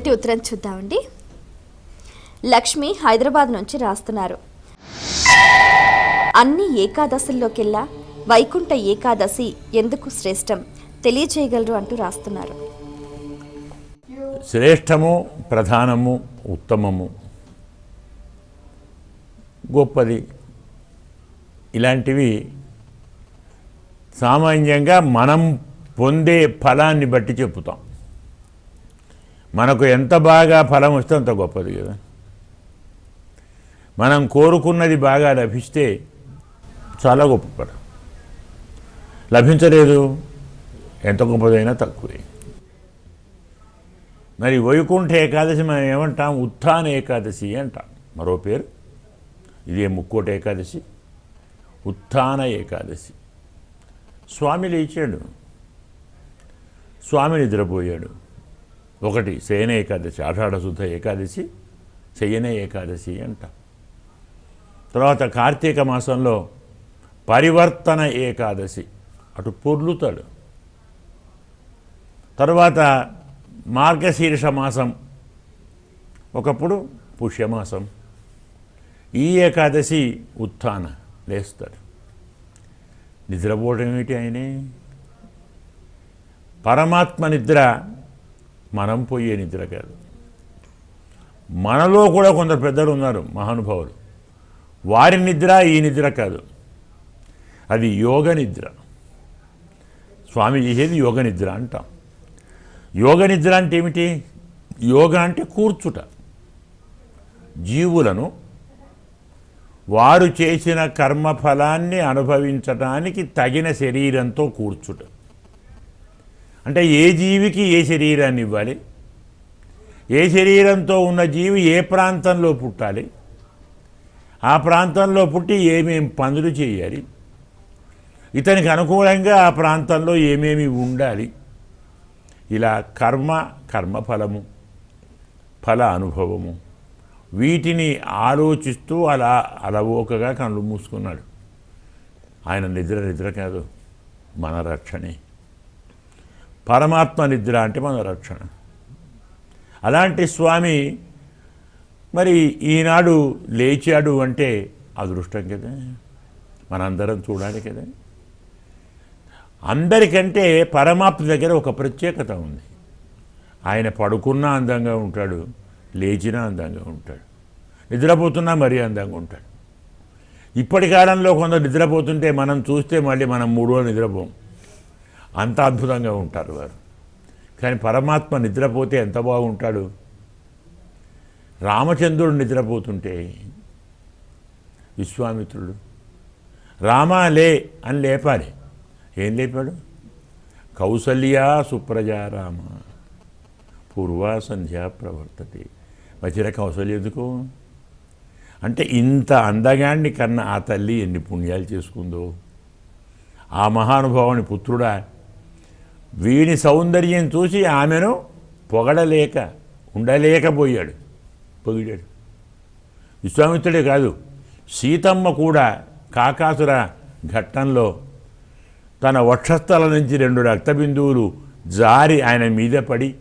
మొదటి ఉత్తరం చూద్దామండి. లక్ష్మి హైదరాబాద్ నుంచి రాస్తున్నారు. అన్ని ఏకాదశుల్లోకెల్లా వైకుంఠ ఏకాదశి ఎందుకు శ్రేష్టం? తెలియజేయగలరు అంటూ రాస్తున్నారు. శ్రేష్టము ప్రధానము ఉత్తమము. గొప్పది. ఇలాంటివి సామాన్యంగా మనం పొందే ఫలాన్ని బట్టి చెప్పుతాం. మనకు ఎంత బాగా ఫలం వస్తే అంత గొప్పది కదా. మనం కోరుకున్నది బాగా లభిస్తే చాలా గొప్ప పడం లభించలేదు ఎంత గొప్పదైనా తక్కువే. మరి వైకుంఠ ఏకాదశి మనం ఏమంటాం? ఉత్థాన ఏకాదశి అంటాం. మరో పేరు? ఇదే ముక్కోటి ఏకాదశి ఉత్థాన ఏకాదశి. స్వామి లేచాడు. స్వామి నిద్రపోయాడు. ఒకటి శయన ఏకాదశి ఆషాఢ శుద్ధ ఏకాదశి శయన ఏకాదశి అంట. తర్వాత కార్తీక మాసంలో పరివర్తన ఏకాదశి అటు పొర్లుతాడు. తర్వాత మార్గశీర్ష మాసం ఒకప్పుడు పుష్యమాసం. ఈ ఏకాదశి ఉత్థాన లేస్తాడు. నిద్రపోవడం ఏమిటి ఆయనే? పరమాత్మ నిద్ర మనం పోయే నిద్ర కాదు. మనలో కూడా కొందరు పెద్దలు ఉన్నారు మహానుభావులు. వారి నిద్ర ఈ నిద్ర కాదు. అది యోగ నిద్ర. స్వామి చేసేది యోగ నిద్ర అంటాం. యోగ నిద్ర అంటే ఏమిటి? యోగ అంటే కూర్చుట. జీవులను వారు చేసిన కర్మఫలాన్ని అనుభవించటానికి తగిన శరీరంతో కూర్చుట. అంటే ఏ జీవికి ఏ శరీరాన్ని ఇవ్వాలి? ఏ శరీరంతో ఉన్న జీవి ఏ ప్రాంతంలో పుట్టాలి? ఆ ప్రాంతంలో పుట్టి ఏమేమి పనులు చేయాలి? ఇతనికి అనుకూలంగా ఆ ప్రాంతంలో ఏమేమి ఉండాలి? ఇలా కర్మ కర్మఫలము ఫల అనుభవము. వీటిని ఆలోచిస్తూ అలా అలవోకగా కళ్ళు మూసుకున్నాడు. ఆయన నిద్ర నిద్ర కాదు మన రక్షణే. పరమాత్మ నిద్ర అంటే మన రక్షణ అలాంటి స్వామి మరి ఈనాడు లేచాడు అంటే అదృష్టం కదా. మనందరం చూడాలి కదా. అందరికంటే పరమాత్మ దగ్గర ఒక ప్రత్యేకత ఉంది. ఆయన పడుకున్నా అందంగా ఉంటాడు లేచినా అందంగా ఉంటాడు నిద్రపోతున్నా మరీ అందంగా ఉంటాడు. ఇప్పటి కాలంలో కొందరు నిద్రపోతుంటే మనం చూస్తే మళ్ళీ మనం మూడు రోజులు నిద్రపోం. అంత అద్భుతంగా ఉంటారు వారు. కానీ పరమాత్మ నిద్రపోతే ఎంత బాగుంటాడు? రామచంద్రుడు నిద్రపోతుంటే విశ్వామిత్రుడు రామా లే అని లేపాలి. ఏం లేపాడు? కౌసల్యా సుప్రజా రామ పూర్వా సంధ్యా ప్రవర్తతే. వచ్చిన కౌసల్య ఎందుకు? అంటే ఇంత అందగాన్ని కన్నా ఆ తల్లి ఎన్ని పుణ్యాలు చేసుకుందో. ఆ మహానుభావుని పుత్రుడా వీని సౌందర్యం చూసి ఆమెను పొగడలేక ఉండలేకపోయాడు. పొగిడాడు. విశ్వామిత్రుడే కాదు సీతమ్మ కూడా కాకాసుర ఘట్టంలో తన వక్షస్థల నుంచి రెండు రక్తబిందువులు జారి ఆయన మీద పడి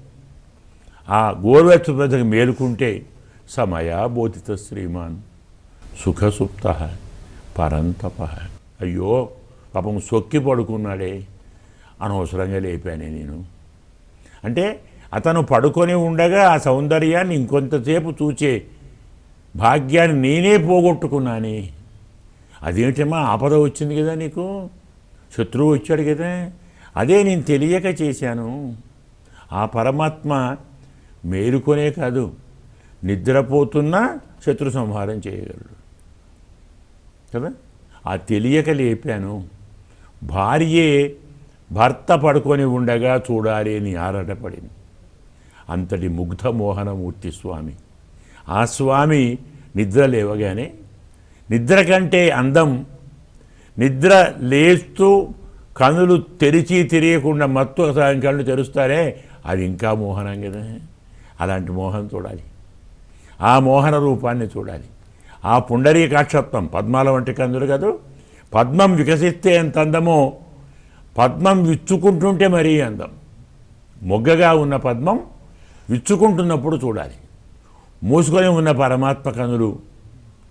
ఆ గోర్వెచ్చ ప్రజకు మేలుకుంటే సమయా బోధిత శ్రీమాన్ సుఖసుప్త పరంతప. అయ్యో పాపం సొక్కి పడుకున్నాడే. అనవసరంగా లేపానే నేను. అంటే అతను పడుకొని ఉండగా ఆ సౌందర్యాన్ని ఇంకొంతసేపు చూచే భాగ్యాన్ని నేనే పోగొట్టుకున్నానే. అదేమిటమ్మా ఆపద వచ్చింది కదా నీకు? శత్రువు వచ్చాడు కదా? అదే నేను తెలియక చేశాను. ఆ పరమాత్మ మేలుకొనే కాదు నిద్రపోతున్నా శత్రు సంహారం చేయగలడు. కదా? ఆ తెలియక లేపాను. భార్యే భర్త పడుకొని ఉండగా చూడాలి అని ఆరాటపడింది అంతటి ముగ్ధ మోహనమూర్తి స్వామి. ఆ స్వామి నిద్ర లేవగానే నిద్ర కంటే అందం నిద్ర లేస్తూ కనులు తెరిచి తెలియకుండా మత్తు సాయంకాలం తెరుస్తారే అది ఇంకా మోహనం కదా. అలాంటి మోహనం చూడాలి. ఆ మోహన రూపాన్ని చూడాలి. ఆ పుండరీకాక్షత్వం పద్మాల వంటి కందులు కదా? పద్మం వికసిస్తే ఎంత అందమో పద్మం విచ్చుకుంటుంటే మరీ అందం. మొగ్గగా ఉన్న పద్మం విచ్చుకుంటున్నప్పుడు చూడాలి. మూసుకొని ఉన్న పరమాత్మ కనులు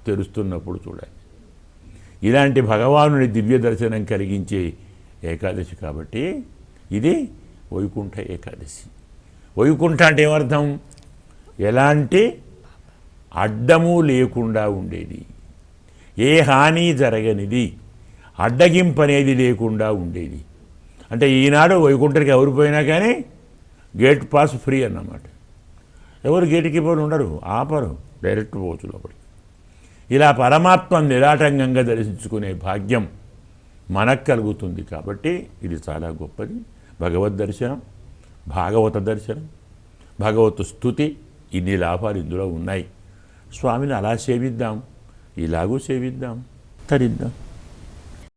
తెరుస్తున్నప్పుడు చూడాలి. ఇలాంటి భగవానుని దివ్య దర్శనం కలిగించే ఏకాదశి కాబట్టి ఇది వైకుంఠ ఏకాదశి. వైకుంఠ అంటే ఏమర్థం? ఎలాంటి అడ్డము లేకుండా ఉండేది. ఏ హాని జరగనిది. అడ్డగింపు అనేది లేకుండా ఉండేది. అంటే ఈనాడు వైకుంఠరికి ఎవరు పోయినా కానీ గేట్ పాస్ ఫ్రీ అన్నమాట. ఎవరు గేటుకి పోయి ఉండరు ఆపరు డైరెక్ట్ పోవచ్చు లోపలికి. ఇలా పరమాత్మ నిరాటంకంగా దర్శించుకునే భాగ్యం మనకు కలుగుతుంది కాబట్టి ఇది చాలా గొప్పది. భగవద్ దర్శనం భాగవత దర్శనం భగవత్ స్థుతి ఇన్ని లాభాలు ఇందులో ఉన్నాయి. స్వామిని అలా సేవిద్దాం ఇలాగూ సేవిద్దాం తరిద్దాం.